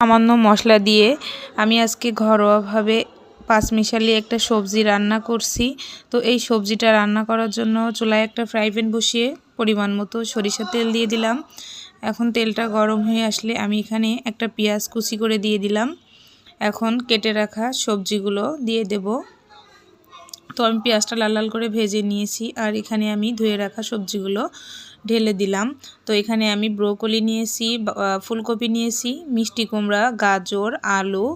সামান্য মশলা দিয়ে আমি আজকে ঘরোয়াভাবে পাঁচমিশালি একটা সবজি রান্না করছি। তো এই সবজিটা রান্না করার জন্য চুলায় একটা ফ্রাই প্যান বসিয়ে পরিমাণ মতো সরিষার তেল দিয়ে দিলাম। এখন তেলটা গরম হয়ে আসলে আমি এখানে একটা পেঁয়াজ কুচি করে দিয়ে দিলাম। এখন কেটে রাখা সবজিগুলো দিয়ে দেব। তো আমি পেঁয়াজটা লাল লাল করে ভেজে নিয়েছি আর এখানে আমি ধুয়ে রাখা সবজিগুলো ঢেলে দিলাম। তো এখানে আমি ব্রোকলি নিয়েছি ফুলকপি নিয়েছি, মিষ্টি কুমড়া, গাজর, আলু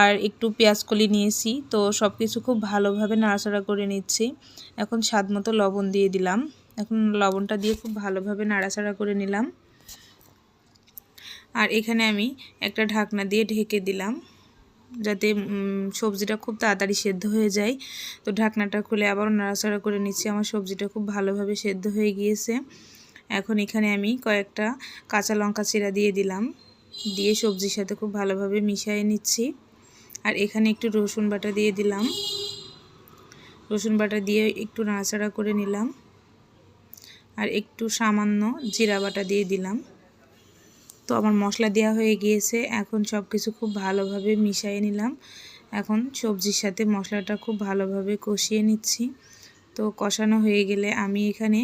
আর একটু পেঁয়াজকলি নিয়েছি। তো সব কিছু খুব ভালোভাবে নাড়াচাড়া করে নিচ্ছি। এখন স্বাদ মতো লবণ দিয়ে দিলাম। এখন লবণটা দিয়ে খুব ভালোভাবে নাড়াচাড়া করে নিলাম। আর এখানে আমি একটা ঢাকনা দিয়ে ঢেকে দিলাম যাতে সবজিটা খুব তাড়াতাড়ি সেদ্ধ হয়ে যায়। তো ঢাকনাটা খুলে আবারও নাড়াচাড়া করে নিচ্ছি। আমার সবজিটা খুব ভালোভাবে সেদ্ধ হয়ে গিয়েছে। এখন এখানে আমি কয়েকটা কাঁচা লঙ্কা চিরা দিয়ে দিলাম। দিয়ে সবজির সাথে খুব ভালোভাবে মিশিয়ে নিচ্ছি। আর এখানে একটু রসুন বাটা দিয়ে দিলাম। রসুন বাটা দিয়ে একটু নাড়াচাড়া করে নিলাম। আর একটু সামান্য জিরা বাটা দিয়ে দিলাম। তো আমার মশলা দেওয়া হয়ে গিয়েছে। এখন সব কিছু খুব ভালোভাবে মিশিয়ে নিলাম। এখন সবজির সাথে মশলাটা খুব ভালোভাবে কষিয়ে নিচ্ছি। তো কষানো হয়ে গেলে আমি এখানে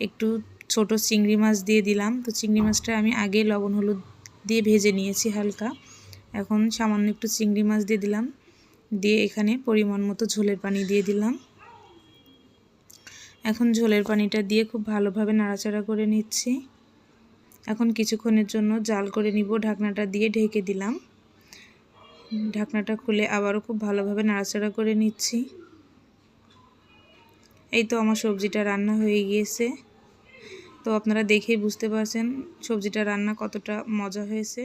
একটু ছোট চিংড়ি মাছ দিয়ে দিলাম। তো চিংড়ি মাছটা আমি আগে লবণ, হলুদ দিয়ে ভেজে নিয়েছি হালকা। এখন সামান্য একটু চিংড়ি মাছ দিয়ে দিলাম। দিয়ে এখানে পরিমাণ মতো ঝোলের পানি দিয়ে দিলাম। এখন ঝোলের পানিটা দিয়ে খুব ভালোভাবে নাড়াচাড়া করে নিচ্ছি। এখন কিছুক্ষণের জন্য জাল করে নিব, ঢাকনাটা দিয়ে ঢেকে দিলাম। ঢাকনাটা খুলে আবারও খুব ভালোভাবে নাড়াচাড়া করে নিচ্ছি। এই তো আমার সবজিটা রান্না হয়ে গিয়েছে। তো আপনারা দেখেই বুঝতে পারছেন সবজিটা রান্না কতটা মজা হয়েছে।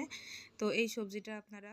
তো এই সবজিটা আপনারা